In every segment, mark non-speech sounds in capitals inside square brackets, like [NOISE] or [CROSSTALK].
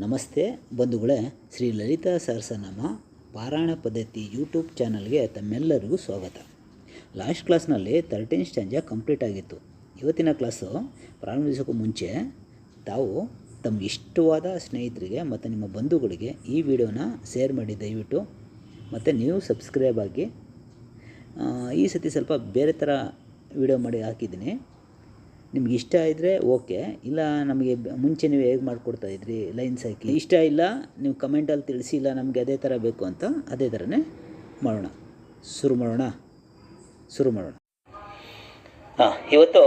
ನಮಸ್ತೆ ಬಂಧುಗಳೇ, ಶ್ರೀ ಲಲಿತಾ ಸಹಸ್ರನಾಮ ಪಾರಾಯಣ ಪದ್ಧತಿ ಯೂಟ್ಯೂಬ್ ಚಾನಲ್ಗೆ ತಮ್ಮೆಲ್ಲರಿಗೂ ಸ್ವಾಗತ. ಲಾಸ್ಟ್ ಕ್ಲಾಸ್ನಲ್ಲಿ ತರ್ಟೀನ್ ಸ್ಟ್ಯಾಂಜ ಕಂಪ್ಲೀಟ್ ಆಗಿತ್ತು. ಇವತ್ತಿನ ಕ್ಲಾಸು ಪ್ರಾರಂಭಿಸೋಕ್ಕೂ ಮುಂಚೆ ತಾವು ತಮ್ಗೆ ಇಷ್ಟವಾದ ಸ್ನೇಹಿತರಿಗೆ ಮತ್ತು ನಿಮ್ಮ ಬಂಧುಗಳಿಗೆ ಈ ವಿಡಿಯೋನ ಶೇರ್ ಮಾಡಿ. ದಯವಿಟ್ಟು ಮತ್ತು ನೀವು ಸಬ್ಸ್ಕ್ರೈಬ್ ಆಗಿ ಈ ಸತಿ ಸ್ವಲ್ಪ ಬೇರೆ ಥರ ವಿಡಿಯೋ ಮಾಡಿ ಹಾಕಿದ್ದೀನಿ. ನಿಮ್ಗೆ ಇಷ್ಟ ಇದ್ದರೆ ಓಕೆ, ಇಲ್ಲ ನಮಗೆ ಮುಂಚೆ ನೀವು ಹೇಗೆ ಮಾಡಿಕೊಡ್ತಾ ಇದ್ರಿ ಲೈನ್ಸ್ ಹಾಕಿ ಇಷ್ಟ ಇಲ್ಲ, ನೀವು ಕಮೆಂಟಲ್ಲಿ ತಿಳಿಸಿ, ಇಲ್ಲ ನಮಗೆ ಅದೇ ಥರ ಬೇಕು ಅಂತ ಅದೇ ಥರನೇ ಮಾಡೋಣ. ಶುರು ಮಾಡೋಣ? ಶುರು ಮಾಡೋಣ. ಹಾಂ, ಇವತ್ತು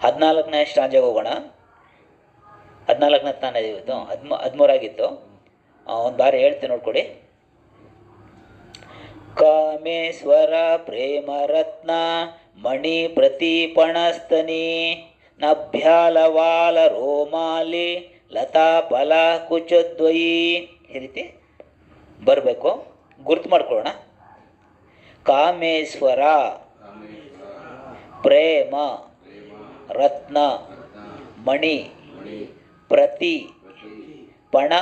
ಹದಿನಾಲ್ಕನೇ ಸ್ಟ್ರಾಂಜಾಗಿ ಹೋಗೋಣ. ಹದಿನಾಲ್ಕನೇ ತಾನೇ ಇವತ್ತು? ಹದಿಮೂ, ಹದಿಮೂರಾಗಿತ್ತು. ಒಂದು ಬಾರಿ ಹೇಳ್ತೀನಿ ನೋಡ್ಕೊಡಿ. ಕಾಮೇಶ್ವರ ಪ್ರೇಮ ರತ್ನ ಮಣಿ ಪ್ರತಿಪಣಸ್ತನಿ ನಭ್ಯಾಲವಾಲ ರೋಮಾಲಿ ಲತಾ ಫಲ ಕುಚದ್ವಯಿ ಈ ರೀತಿ ಬರಬೇಕು. ಗುರ್ತು ಮಾಡ್ಕೊಳ್ಳೋಣ. ಕಾಮೇಶ್ವರ, ಪ್ರೇಮ, ರತ್ನ, ಮಣಿ, ಪ್ರತಿ, ಪಣ,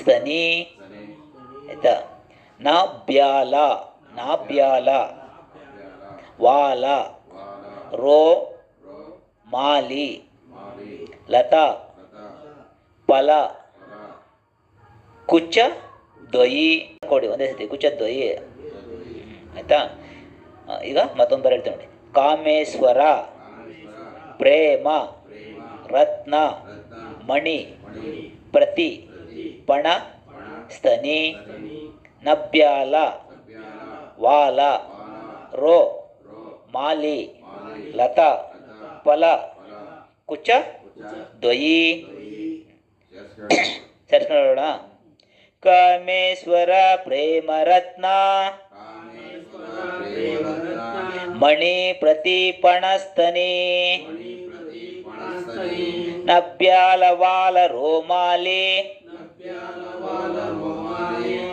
ಸ್ತನಿ, ಆಯ್ತಾ? ನಾಭ್ಯಾಲ ನಾಬ್ಯಾಲ ವಾಲ. ರೋ. ಮಾಲಿ. ಲತಾ. ಫಲ ಕುಚ್ಚ ದ್ವಯಿ ಕೊಡಿ, ಒಂದೇ ಸತಿ ಕುಚ್ಚ ದ್ವಯಿ ಆಯ್ತಾ? ಈಗ ಮತ್ತೊಂದು ಬರ ಹೇಳ್ತೀನಿ ನೋಡಿ. ಕಾಮೇಶ್ವರ. ಪ್ರೇಮ. ರತ್ನ. ಮಣಿ. ಪ್ರತಿ. ಪಣ. ಸ್ತನಿ. ನಬ್ಯಾಲ. ವಾಲ. ರೋ. ಮಾಲಿ ಲತಾ ಫಲ ಕುಚ ದ್ವಯಿ ಸೇರಿಸ್ಕೊಳ್ಳೋಣ ಕಾಮೇಶ್ವರ ಪ್ರೇಮ ರತ್ನ ಮಣಿ ಪ್ರತಿಪಣಸ್ತನಿ ನಬ್ಯಾಲ ವಾಲ ರೋಮಾಲಿ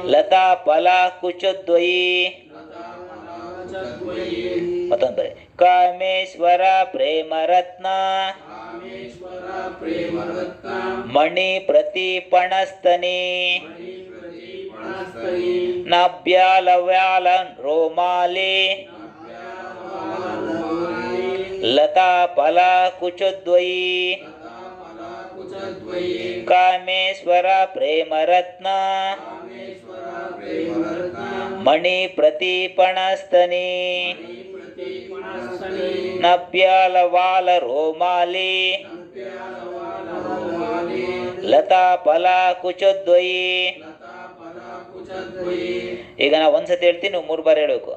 ಲತಾ ಫಲ ಕುಚದ್ವಯಿ ಮತ್ತೊಂದು ಬರಿ ಕಾಮೇಶ್ವರ ಪ್ರೇಮ ರತ್ನ ಮಣಿ ಪ್ರತಿಪಣಸ್ತನಿ ನಬ್ಯಾಲ ವ್ಯಾಲ ರೋಮಾಲಿ ಲತಾ ಫಲ ಕುಚದ್ವಯಿ ಕಾಮೇಶ್ವರ ಪ್ರೇಮ ರತ್ನ ಮಣಿ ಪ್ರತಿಪಣಸ್ತನಿ. ನಪ್ಯಾಲ ವಾಲ ರೋಮಾಲಿ ಲತಾ ಫಲ ಕುಚದ್ವಯಿ ಈಗ ನಾ ಒಂದ್ಸತಿ ಹೇಳ್ತೀನಿ, ನೀವು ಮೂರು ಬಾರಿ ಹೇಳಬೇಕು.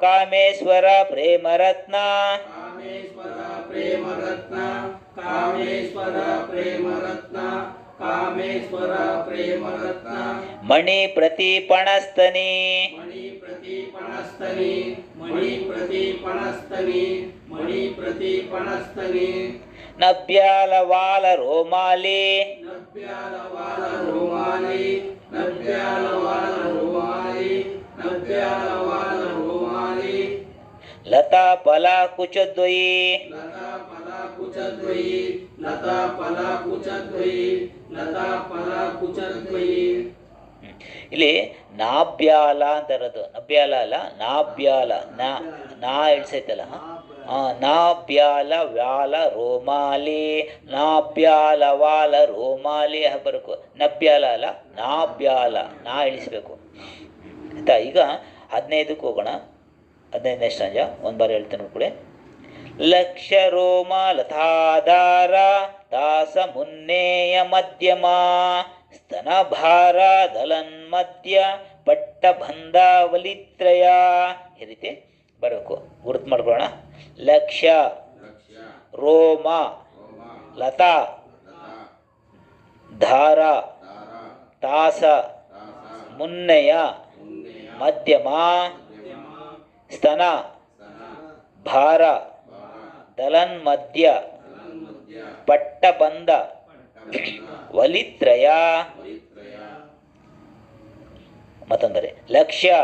ಕಾಮೇಶ್ವರ ಪ್ರೇಮ ರತ್ನ ಕಾಮೇಶ್ವರ ಪ್ರೇಮ ರತ್ನ ಕಾಮೇಶ್ವರ ಪ್ರೇಮ ರತ್ನ ಕಾಮೇಶ್ವರ ಪ್ರೇಮ ರತ್ನ ಮಣಿ ಪ್ರತಿಪಣಸ್ತನಿ ಮಣಿ ಪ್ರತಿಪಣಸ್ತನಿ ಮಣಿ ಪ್ರತಿಪಣಸ್ತನಿ ಮಣಿ ಪ್ರತಿಪಣಸ್ತನಿ ನಬ್ಯಾಲ ವಾಲ ರೋಮಾಲಿ ನಭ್ಯಾಲವಾಲ ರೋಮಾಲಿ ನಭ್ಯಾಲವಾಲ ರೋಮಾಲಿ ನಭ್ಯಾಲವಾಲ ರೋಮಾಲಿ ಲತಾ ಫಲ ಕುಚದ್ವಯಿ ಲತಾ ಫಲ ಕುಚದ್ವಯಿ ಲತಾ ಫಲ ಕುಚದ್ವಯಿ ಇಲ್ಲಿ ನಾಭ್ಯಾಲ ಅಂತ ಇರೋದು ನಭ್ಯಾಲ ಅಲ್ಲ ನಾಭ್ಯಾಲ ನಾ ನಾ ಇಳ್ಸೈತಲ್ಲ ಆ, ನಾಬ್ಯಾಲ ವ್ಯಾಲ ರೋಮಾಲಿ ನಾಭ್ಯಾಲ ವಾಲ ರೋಮಾಲಿ ಬರಬೇಕು. ನಭ್ಯಾಲ ಅಲ್ಲ ನಾಭ್ಯಾಲ ನಾ ಇಳಿಸ್ಬೇಕು ಆಯ್ತಾ? ಈಗ ಹದಿನೈದಕ್ಕೆ ಹೋಗೋಣ. ಹದಿನೈದನೇ ಸಂಜೆ ಒಂದು ಬಾರಿ ಹೇಳ್ತೇನೆ ನೋಡ್ಕೊಳ್ಳಿ. ಲಕ್ಷ ರೋಮ ಲತಾಧಾರ ತಾಸ ಮುನ್ನೇಯ ಮಧ್ಯಮ ಸ್ತನ ಭಾರ ದಲನ್ಮಧ್ಯ ಪಟ್ಟ ಬಂಧಾವಲಿತ್ರಯ ಈ ರೀತಿ ಬರಬೇಕು. ಗುರುತು ಮಾಡ್ಕೊಳ್ಳೋಣ. ಲಕ್ಷ, ರೋಮ, ಲತಾ, ಧಾರ, ತಾಸ, ಮುನ್ನಯ, ಮಧ್ಯಮ, ಸ್ತನ, ಭಾರ. ದಲನ್ಮಧ್ಯ ಪಟ್ಟಬಂಧ ವಲಿತ್ರಯ. ಮತ್ತೊಂದರೆ, ಲಕ್ಷ್ಯ.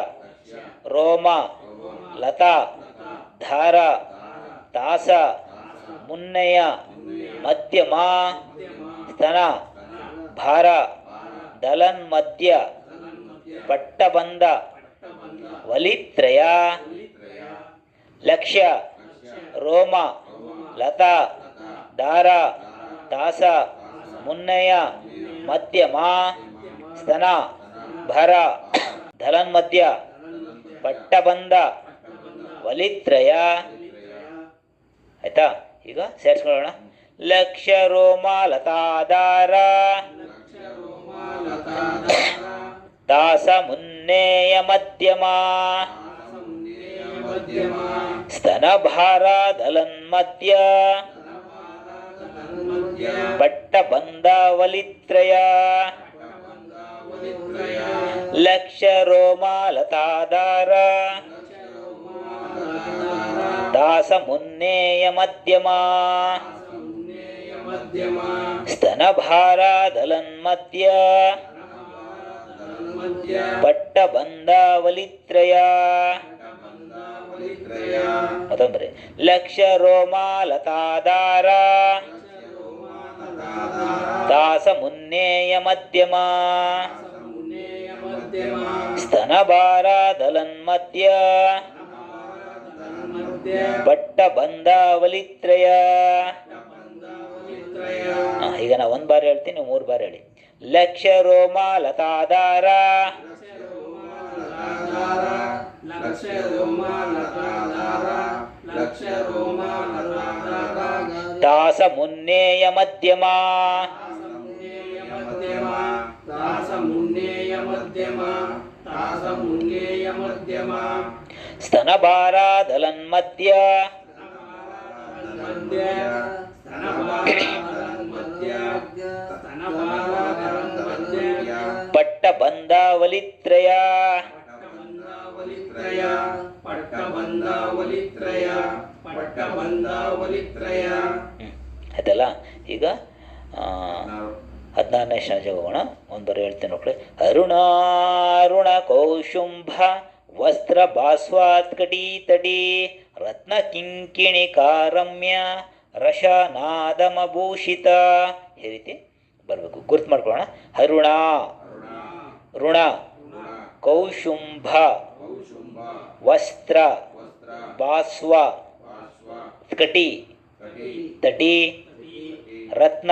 ರೋಮ. ಲತಾ. ಧಾರ. ತಾಸ. ಮುನ್ನಯ. ಮಧ್ಯಮ. ಸ್ತನ. ಭಾರ. ದಲನ್ ಮಧ್ಯ ಪಟ್ಟಬಂಧ ವಲಿತ್ರಯ. ಲಕ್ಷ್ಯ. ರೋಮ. ಲತಾ, ದಾರ ತಾಸ ಮುನ್ನಯ ಮಧ್ಯಮ, ಸ್ತನ, ಭರ ಧಲನ್ಮಧ್ಯ ಪಟ್ಟಬಂಧ ವಲಿತ್ರಯ. ಆಯ್ತಾ? ಈಗ ಸೇರಿಸ್ಕೊಳ್ಳೋಣ. ಲಕ್ಷ ರೋಮ ಲತಾದಾರ ತಾಸ ಮುನ್ನೇಯ ಮಧ್ಯಮ. ಸ್ತನಭಾರ ಪಟ್ಟಬಂಧಾವಲಿತ್ರಯ ಲಕ್ಷ ವಲಿತ್ರಯ ಲಕ್ಷ್ಯ ರೋಮ ಲತಾದಾರ ದಾಸ ಮುನ್ನೇಯ ಮಧ್ಯಮ. ಸ್ತನಭಾರ ಪಟ್ಟಬಂಧಾವಲಿತ್ರಯ ಪಟ್ಟಬಂಧ ವಲಿತ್ರಯ ಮತ್ತೊಂದ್ರೆ. ಲಕ್ಷ ರೋಮಾಲತಾದಾರ ದಾಸ ಮುನ್ನೇಯ ಮಧ್ಯಮ. ಸ್ತನಭಾರ ದಲನ್ಮಧ್ಯ ಬಟ್ಟ ಬಂದಾವಲಿತ್ರಯ ಈಗ ನಾ ಒಂದ್ ಬಾರಿ ಹೇಳ್ತೀನಿ, ನೀವು ಮೂರು ಬಾರಿ ಹೇಳಿ. ಲಕ್ಷ ರೋಮ ಲತಾದಾರ ಲಕ್ಷ ರೋಮ ಲತಾದಾರ ತಾಸ ಮುನ್ನೇಯ ಮಧ್ಯಮ ಮುನ್ನೇಯ ಮಧ್ಯಮ ದಾಸ ಪಟ್ಟ ಬಂದ ವಲಿತ್ರಯ ಪಟ್ಟಬಂಧ ಆಯ್ತಲ್ಲ? ಈಗ ಹದಿನಾರನೇ ಶಾಜ ಹೋಗೋಣ ಒಂದು ಬರ ಹೇಳ್ತೇನೆ ನೋಡ್ರಿ ಅರುಣಾರುಣ ಅರುಣ ಕೌಶುಂಭ ವಸ್ತ್ರ ಭಾಸ್ವಾತ್ ತಡಿ ರತ್ನ ಕಿಂಕಿಣಿ ಕಾರಮ್ಯ ರಶ ನಾದಮಭೂಷಿತ ಈ ರೀತಿ ಬರಬೇಕು. ಗುರ್ತು ಮಾಡ್ಕೊಳ್ಳೋಣ. ಅರುಣ. ಋಣ ಕೌಶುಂಭ. ವಸ್ತ್ರ ಬಾಸ್ವ ಕಟಿ ತಟಿ ರತ್ನ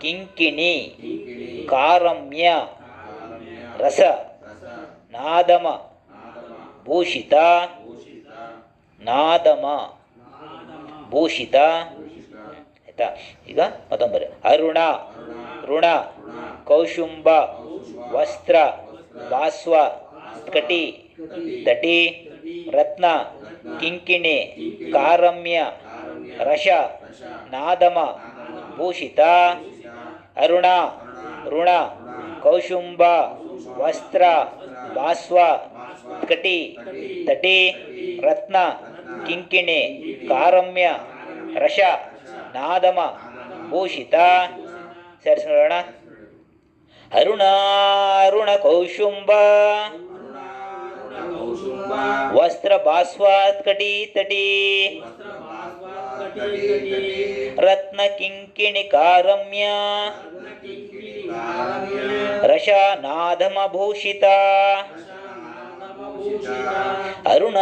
ಕಿಂಕಿಣಿ ಕಾರಮ್ಯ ರಸ ನಾದಮ ಭೂಷಿತ ನಾದಮ ಭೂಷಿತ ಆಯ್ತಾ? ಈಗ ಮತ್ತೊಂದರೆ ಅರುಣ ಋಣ ಕೌಶುಂಬ ವಸ್ತ್ರ ಬಾಸ್ವ ಕಟಿ ತಟಿ, ರತ್ನ, ಕಿಂಕಿಣಿ, ಕಾರಮ್ಯ ರಶ ನಾದಮ, ಭೂಷಿತ, ಅರುಣ, ಋಣ, ಕೌಶುಂಬ, ವಸ್ತ್ರ ಬಾಸ್ವ ಕಟಿ, ತಟಿ, ರತ್ನ, ಕಿಂಕಿಣಿ, ಕಾರಮ್ಯ ರಶ ನಾದಮ, ಭೂಷಿತ. ಸೇರಿಸ್ಕೊಳ್ಳೋಣ ಅರುಣ ಅರುಣ ಅರುಣ ಕೌಶುಂಭ ವಸ್ತ್ರ ಭಾಸ್ವಾತ್ ಕಟಿ ತಟಿ ರತ್ನ ಕಿಂಕಿಣಿ ಕಾರಮ್ಯ ರಸ ನಾದಮ ಭೂಷಿತ ಅರುಣ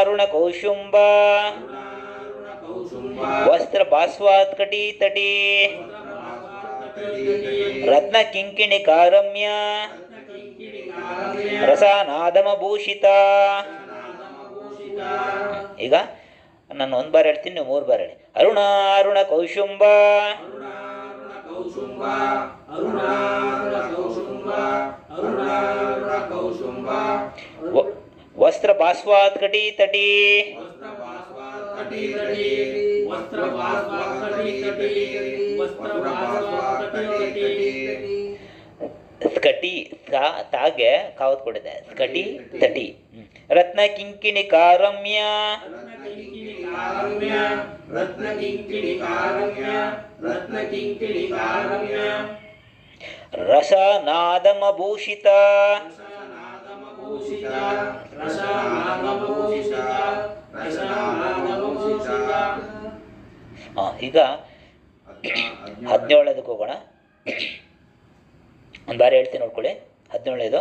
ಅರುಣ ಕೌಶುಂಬ. ವಸ್ತ್ರ ಬಾಸ್ವಾತ್ ಕಟಿ ತಟಿ ರತ್ನ ಕಿಂಕಿಣಿ ಕಾರಮ್ಯ. ರಸ ನಾದಮ ಭೂಷಿತ. ಈಗ ನಾನು ಒಂದು ಬಾರಿ ಹೇಳ್ತೀನಿ ನೀವು ಮೂರು ಬಾರಿ ಹೇಳಿ. ಅರುಣಾರುಣ ಕೌಶುಂಬ. ವಸ್ತ್ರ ಭಾಸ್ವಾತ್ ಕಟಿ ತಟಿ. ಸ್ಕಟಿ ತಾಗೆ ಕಾವತ್ ಕೊಡಿದೆ ಸ್ಕಟಿ ತಟಿ. ರತ್ನ ಕಿಂಕಿಣಿ ಕಾರಮ್ಯ. ಕಾರಣ್ಯ ರತ್ನ ಕಿಂಕಿಣಿ ಕಾರಣ್ಯ ರತ್ನ ಕಿಂಕಿಣಿ ಕಾರಣ್ಯ. ರಸನಾದಮಭೂಷಿತ. ನಾದಮ ಭೂಷಿತ ಈಗ ಹದಿನೇಳದಕ್ಕೆ ಹೋಗೋಣ. ಒಂದು ಬಾರಿ ಹೇಳ್ತೀನಿ ನೋಡ್ಕೊಳ್ಳಿ. ಹದಿನೇಳನೇದು.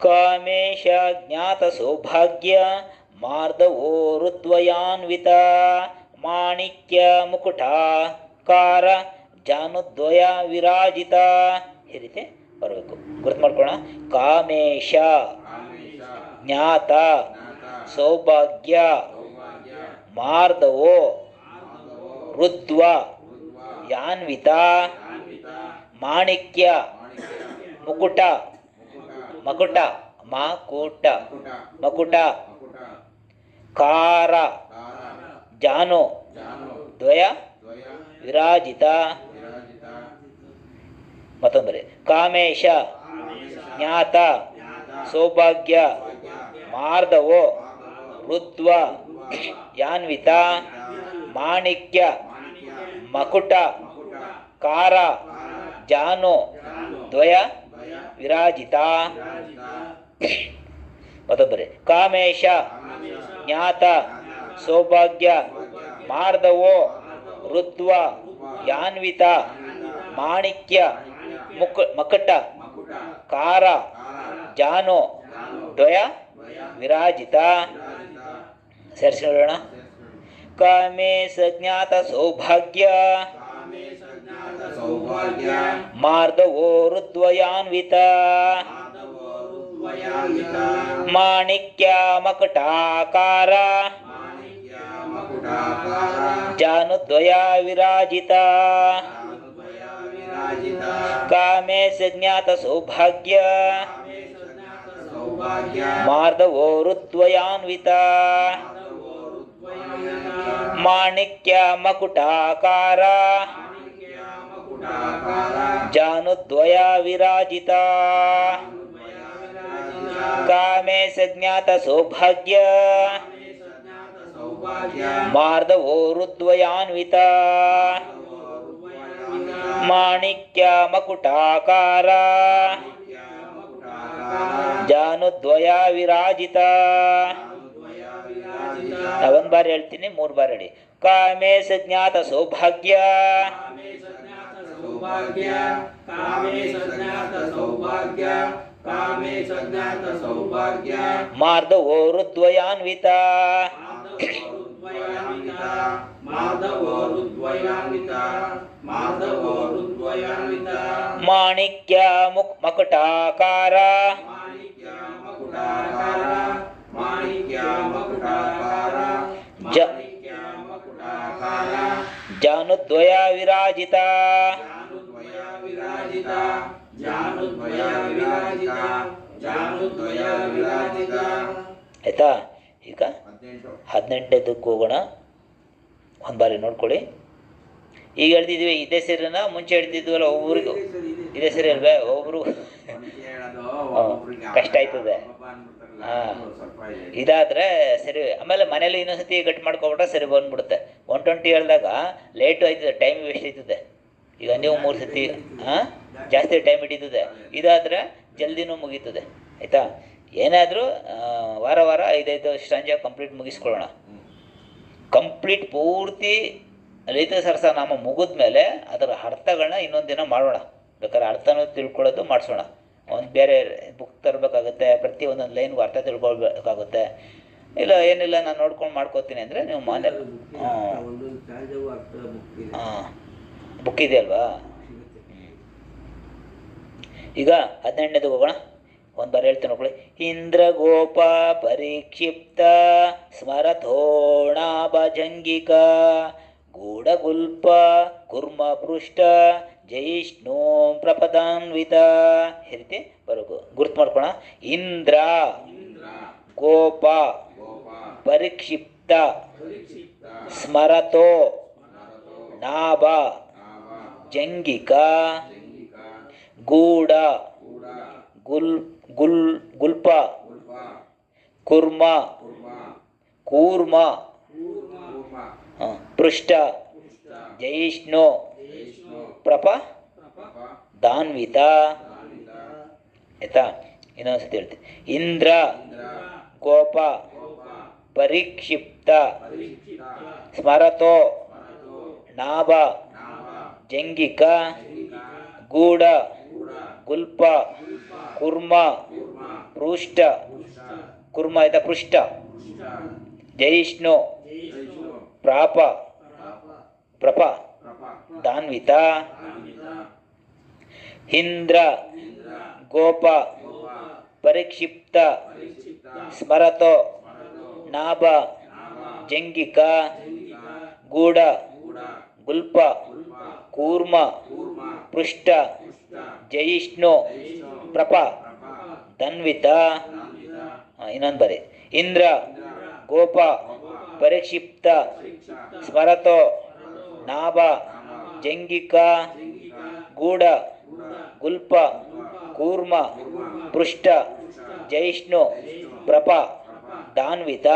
ಕಾಮೇಶ ಜ್ಞಾತ ಸೌಭಾಗ್ಯ ಮಾರ್ದವೋ ರುದ್ವಯಾನ್ವಿತ ಮಾಣಿಕ್ಯ ಮುಕುಟ, ಕಾರ ಜಾನುದ್ವಯ ವಿರಾಜಿತ. ಈ ರೀತಿ ಬರಬೇಕು. ಗುರುತು ಮಾಡ್ಕೋಣ ಕಾಮೇಶ, ಜ್ಞಾತ, ಸೌಭಾಗ್ಯ ಮಾರ್ದವೋ ರುದ್ವ, ಯಾನ್ವಿತ, ಮಾಣಿಕ್ಯ ಮಕುಟ, ಮಾಕುಟ ಮಕುಟ ಮಕುಟ ಕಾರ. ಜಾನು. ದ್ವಯ. ವಿರಾಜಿತ. ಮತ್ತೊಂದರೆ ಕಾಮೇಶ. ಜ್ಞಾತ. ಸೌಭಾಗ್ಯ. ಮಾರ್ಧವೋ ರುದ್ವ ಯಾನ್ವಿತ. ಮಾಣಿಕ್ಯ. ಮಕುಟ. ಕಾರ. ಜಾನು. ದ್ವಯ. ವಿರಾಜಿತ. ಮತ್ತೊಬ್ಬರೆ ಕಾಮೇಶ. ಜ್ಞಾತ ಸೌಭಾಗ್ಯ ಮಾರ್ದವೋ ರುದ್ವ ಯಾನ್ವಿತ ಮಾಣಿಕ್ಯ ಮುಕ್ ಮಕಟ ಮಕುಟ ಕಾರ ಕಾರ ಜಾನು ಜಾನು ದ್ವಯ ದ್ವಯ ವಿರಾಜಿತ. ವಿರಾಜಿತ ಸೇರಿಸಿ ನೋಡೋಣ ಕಾಮೇ ಸಜ್ಞಾತ ಸೌಭಾಗ್ಯ ಕಾಮೇಶ ಜ್ಞಾತ ಸೌಭಾಗ್ಯ ಮಾರ್ದವೋ ರುದ್ವಯಾನ್ವಿತ ಮಾಧವೋ ರುದ್ವಯಾನ್ವಿತ ಮಾಣಿಕ್ಯ ಮಕಟಾಕಾರ ಮಾಣಿಕ್ಯ ಮಕುಟಾಕಾರ ಜಾನುದ್ವಯ ವಿರಾಜಿತ ಜಾನುದ್ವಯ ವಿರಾಜಿತ ಕಾಮೇ ಸಜ್ಞಾತ ಸೌಭಾಗ್ಯ. ಕಾಮೇಶ ಜ್ಞಾತ ಸೌಭಾಗ್ಯ ಮಾರ್ದವೋ ರುದ್ವಯಾನ್ವಿತ ಮಾಣಿಕ್ಯ ಮಕುಟಾಕಾರ. ಜಾನುದ್ವಯ ವಿರಾಜಿತ. ನಾವೊಂದು ಬಾರಿ ಹೇಳ್ತೀನಿ, ಮೂರು ಬಾರಿ ಹೇಳಿ. ಕಾಮೇ ಸಜ್ಞಾತ ಸೌಭಾಗ್ಯ. ಸೌಭಾಗ್ಯ. ಮಾರ್ದವೋ ಮಾಣಿಕ್ಯ ಮುಕ್ ಮಕುಟಾಕಾರ. ಜಾನುದ್ವಯ ವಿರಾಜಿತ ಆಯ್ತಾ? ಈಗ ಹದಿನೆಂಟು. ಹದಿನೆಂಟನೇದಕ್ಕೆ ಹೋಗೋಣ. ಒಂದು ಬಾರಿ ನೋಡ್ಕೊಳ್ಳಿ. ಈಗ ಹೇಳ್ತಿದ್ವಿ ಇದೇ ಸೀರೆನ ಮುಂಚೆ ಹೇಳ್ತಿದ್ವಲ್ಲ ಒಬ್ಬರಿಗೂ ಇದೇ ಸೀರೆ ಅಲ್ವೇ? ಒಬ್ಬರು ಕಷ್ಟ ಆಯ್ತದೆ. ಹಾಂ. ಇದಾದರೆ ಸರಿ ಆಮೇಲೆ ಮನೇಲಿ ಇನ್ನೊಂದ್ಸತಿ ಕಟ್ ಮಾಡ್ಕೊಬಿಟ್ರೆ ಸರಿ ಬಂದ್ಬಿಡುತ್ತೆ. ಒನ್ ಟ್ವೆಂಟಿ ಹೇಳಿದಾಗ ಲೇಟು ಆಯ್ತದೆ ಟೈಮ್ ವೇಸ್ಟ್ ಆಯ್ತದೆ. ಈಗ ನೀವು ಮೂರು ಸತಿ ಹಾಂ ಜಾಸ್ತಿ ಟೈಮ್ ಹಿಡಿತದೆ. ಇದಾದರೆ ಜಲ್ದಿನೂ ಮುಗೀತದೆ. ಆಯಿತಾ? ಏನಾದರೂ ವಾರ ವಾರ ಐದೈದು ಸಂಜೆ ಕಂಪ್ಲೀಟ್ ಮುಗಿಸ್ಕೊಳ್ಳೋಣ. ಕಂಪ್ಲೀಟ್ ಪೂರ್ತಿ ಲಲಿತ ಸರಸನಾಮ ಮುಗಿದ ಮೇಲೆ ಅದರ ಅರ್ಥಗಳನ್ನ ಇನ್ನೊಂದು ದಿನ ಮಾಡೋಣ. ಬೇಕಾದ್ರೆ ಅರ್ಥನೂ ತಿಳ್ಕೊಳ್ಳೋದು ಮಾಡಿಸೋಣ. ಒಂದು ಬೇರೆ ಬುಕ್ ತರಬೇಕಾಗುತ್ತೆ ಪ್ರತಿ ಒಂದೊಂದು ಲೈನ್ಗೂ ಅರ್ಥ ತಿಳ್ಕೊಳ್ಬೇಕಾಗುತ್ತೆ. ಇಲ್ಲ ಏನಿಲ್ಲ ನಾನು ನೋಡ್ಕೊಂಡು ಮಾಡ್ಕೋತೀನಿ ಅಂದರೆ ನೀವು ಮಾನ್ಯ ಹಾಂ ಹಾಂ ಇದೆ ಅಲ್ವಾ? ಈಗ ಹದಿನೆಂಟನೇದು ಹೋಗೋಣ. ಒಂದು ಬಾರಿ ಹೇಳ್ತೀನಿ ನೋಡ್ಕೊಳ್ಳಿ ಇಂದ್ರಗೋಪ ಪರಿಕ್ಷಿಪ್ತ ಸ್ಮರಥೋಣಾಭಜಂಗಿಕ ಗೂಢಗುಲ್ಪ ಕುರ್ಮ ಪೃಷ್ಠ ಜೈಷ್ಣು ಪ್ರಪದಾನ್ವಿತ. ಈ ರೀತಿ ಬರಬೇಕು ಗುರ್ತು ಮಾಡ್ಕೋಣ. ಇಂದ್ರ ಇಂದ್ರ ಗೋಪ ಗೋಪ ಪರಿಕ್ಷಿಪ್ತ ಸ್ಮರತೋ ನಾಭ ನಾವ ಜಂಗಿಕ ಜಂಗಿಕ ಗೂಢ ಕೂಡ ಗುಲ್ ಗುಲ್ ಗುಲ್ಪ ಉಲ್ಪ ಕುರ್ಮ ಕುರ್ಮ ಕೂರ್ಮ ಕೂರ್ಮ ಆ, ಪೃಷ್ಠ ಜಯಿಷ್ಣು ಪ್ರಪ ದಾನ್ವಿತ ಆಯ್ತಾ ಇನ್ನೊಂದ್ಸತಿ ಹೇಳ್ತೀನಿ ಇಂದ್ರ ಗೋಪ ಪರಿಕ್ಷಿಪ್ತ ಸ್ಮರತೋ ನಾಭ ಜಂಗಿಕ ಗೂಢ ಗುಲ್ಪ, ಕುರ್ಮ, ಪೃಷ್ಠ, ಕುರ್ಮ ಆಯ್ತಾ ಪೃಷ್ಠ. ಜಯಿಷ್ಣು ಪ್ರಾಪ, ಪ್ರಪ, ದಾನ್ವಿತ, ಇಂದ್ರ, ಗೋಪ, ಪರಿಕ್ಷಿಪ್ತ, ಸ್ಮರತೋ, ನಾಭ, ಜಂಗಿಕ ಗೂಢ ಗುಲ್ಪ ಕೂರ್ಮ, ಪೃಷ್ಠ ಜಯಿಷ್ಣು ಪ್ರಪ, ಧನ್ವಿತ. ಇನ್ನೊಂದು ಬರಿ. ಇಂದ್ರ, ಗೋಪ, ಪರಿಕ್ಷಿಪ್ತ, ಸ್ಮರತೋ, ನಾಭ, ಜಂಗಿಕ, ಗೂಢ, ಗುಲ್ಪ, ಕೂರ್ಮ, ಪೃಷ್ಠ, ಜೈಷ್ಣು, ಪ್ರಪ, ದಾನ್ವಿತ.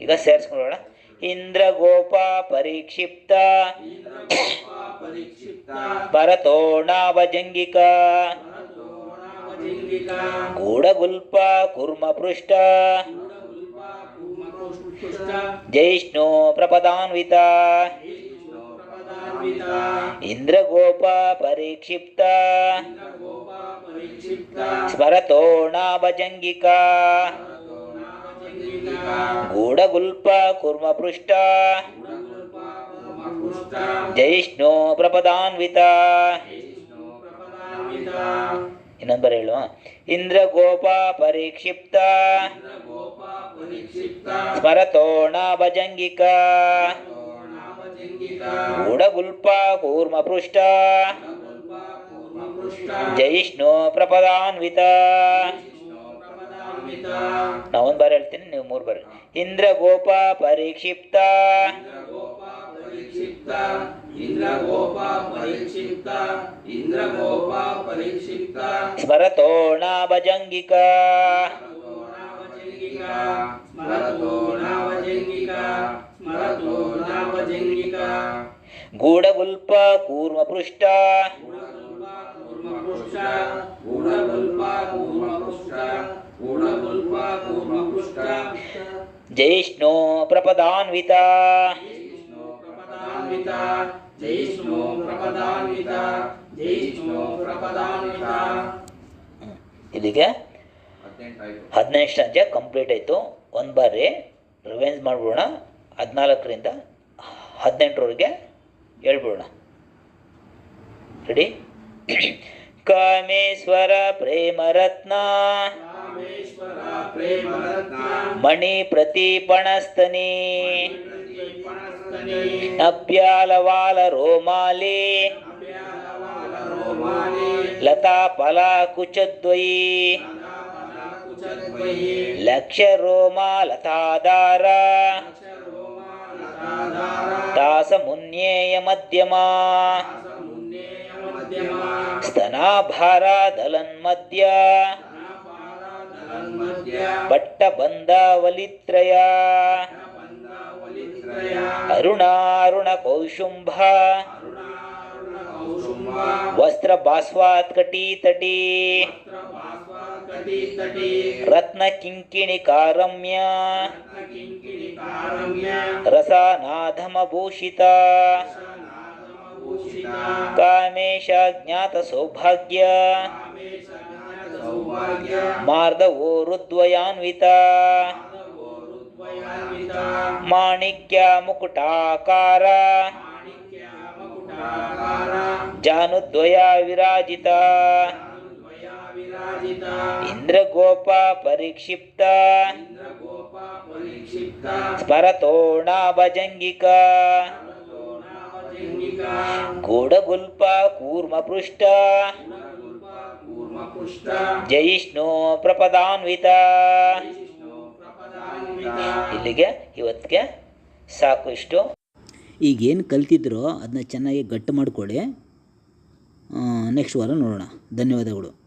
ಈಗ ಸೇರಿಸ್ಕೊಳ್ಳೋಣ. ಇಂದ್ರ ಗೋಪ ಪರಿಕ್ಷಿಪ್ತ ಭರತೋ ನಾಭ ಜಂಗಿಕ ಗೂಢಗುಲ್ಪ ಕುರ್ಮ ಪೃಷ್ಠ ಜಯಿಷ್ಣು ಗೂಢಗುಲ್ಪ ಕುರ್ಮ ಪೃಷ್ಟ ಜಯಿಷ್ಣು ಪ್ರಪದಾನ್ವಿತ. ಇನ್ನೊಂದು ಬರ ಇಂದ್ರ ಗೋಪ ಪರಿಕ್ಷಿಪ್ತ. ಸ್ಮರತೋಣ ಭಜಂಗಿಕ. ಜಂಗಿಕ ಗೂಢಗುಲ್ಪ ಕೂರ್ಮ ಪೃಷ್ಟ ಜಯಿಷ್ಣು ಪ್ರಪದಾನ್ವಿತ. ನಾವೊಂದು ಬಾರಿ ಹೇಳ್ತೀನಿ ನೀವು ಮೂರು ಬಾರಿ ಪರಿಕ್ಷಿಪ್ತ. ಇಂದ್ರಗೋಪ ಪರೀಕ್ಷಿಪ್ತ. ಇಂದ್ರಗೋಪ ಪರೀಕ್ಷಿಪ್ತ. ಸ್ಮರತೋ ನಾಭ ಜಂಗಿಕ ಸ್ಮರತೋ ನಾವಜಂಗಿಕ ಸ್ಮರತೋ ನಾವಜಂಗಿಕ ಗೂಢಗುಲ್ಪ ಕೂರ್ಮ ಪೃಷ್ಟ ಕೂರ್ಮಪುಷ್ಟ ಜಯಿಷ್ಣು ಪ್ರಪದಾನ್ವಿತ ಜಯಿಷ್ಣು ಪ್ರಪದಾನ್ವಿತ. ಪ್ರಪದಾನ್ವಿತ ಇಲ್ಲಿಗೆ ಹದಿನೈದು ಸಂಜೆ ಕಂಪ್ಲೀಟ್ ಆಯಿತು. ಒಂದು ಬಾರಿ ರಿವೈನ್ಸ್ ಮಾಡ್ಬಿಡೋಣ. ಹದಿನಾಲ್ಕರಿಂದ ಹದಿನೆಂಟರವರೆಗೆ ಹೇಳ್ಬಿಡೋಣ. ರೆಡಿ [CLEARS THROAT] ಕಾಮೇಶ್ವರ ಪ್ರೇಮರತ್ನ. ಪ್ರೇಮರತ್ನ ಮಣಿ ಪ್ರತಿಪಣಸ್ತನಿ ಪಣಸ್ತನಿ ಅಭ್ಯಾಲವಾಲ ರೋಮಾಲಿ ಅಭ್ಯಾಲವಾಲ ರೋಮಾಲಿ ಲತಾ ಫಲ ಕುಚದ್ವಯಿ ಕುಚದ್ವಯಿ ಲಕ್ಷ ರೋಮ ಲತಾದಾರ ದಾಸ ಮುನ್ಯೇಯ ಮಧ್ಯಮ ಮುನ್ನೇಯ ಮಧ್ಯಮ ಸ್ತನಾಭಾರ ದಲನ್ಮಧ್ಯ ತನ್ಮಧ್ಯ ಪಟ್ಟ ಬಂದ ವಲಿತ್ರಯ ಬಂದ ವಲಿತ್ರಯ ಅರುಣಾರುಣ ಕೌಶುಂಭ ಅರುಣಾರುಣ ಕೌಶುಂಭ ವಸ್ತ್ರ ಬಾಸ್ವಾತ್ ಕಟಿ ತಟಿ ಭಾಸ್ವ ಕಟಿ ತಟಿ ರತ್ನ ಕಿಂಕಿಣಿ ಕಾರಮ್ಯ ಕಿಂಕಿಣಿ ಕಾರಮ್ಯ ರಸಾನಾಧಮ ಭೂಷಿತ ಭೂಷಿತ ಕಾಮೇಶ ಜ್ಞಾತ ಸೌಭಾಗ್ಯ ಕಾಮೇಶ ಜ್ಞಾನ ಸೌಭಾಗ್ಯ ಮಾರ್ದವೋ ರುದ್ವಯಾನ್ವಿತ ರುದ್ವಯಾನ್ವಿತ ಮಾಣಿಕ್ಯ ಮುಕುಟಾಕಾರ ಮಾಣಿಕ್ಯ ಮಕುಟಾಕಾರ ಜಾನುದ್ವಯ ವಿರಾಜಿತ ದ್ವಯ ವಿರಾಜಿತ ಇಂದ್ರಗೋಪ ಪರಿಕ್ಷಿಪ್ತ ಇಂದ್ರಗೋಪ ಪರಿಕ್ಷಿಪ್ತ ಸ್ಮರತೋಣಾಭಜಂಗಿಕ ನಾವಜಂಗಿಕ ಗೂಢಗುಲ್ಪ ಕೂರ್ಮ ಪೃಷ್ಠ ಗುಣಗುಲ್ಪ ಕೂರ್ಮಪುಷ್ಟ ಜಯಿಷ್ಣು ಪ್ರಪದಾನ್ವಿತ. ಇಲ್ಲಿಗೆ ಇವತ್ತಿಗೆ ಸಾಕು ಇಷ್ಟು. ಈಗೇನು ಕಲ್ತಿದ್ರೋ ಅದನ್ನ ಚೆನ್ನಾಗಿ ಗಟ್ಟು ಮಾಡಿಕೊಳ್ಳಿ. ನೆಕ್ಸ್ಟ್ ವಾರ ನೋಡೋಣ. ಧನ್ಯವಾದಗಳು.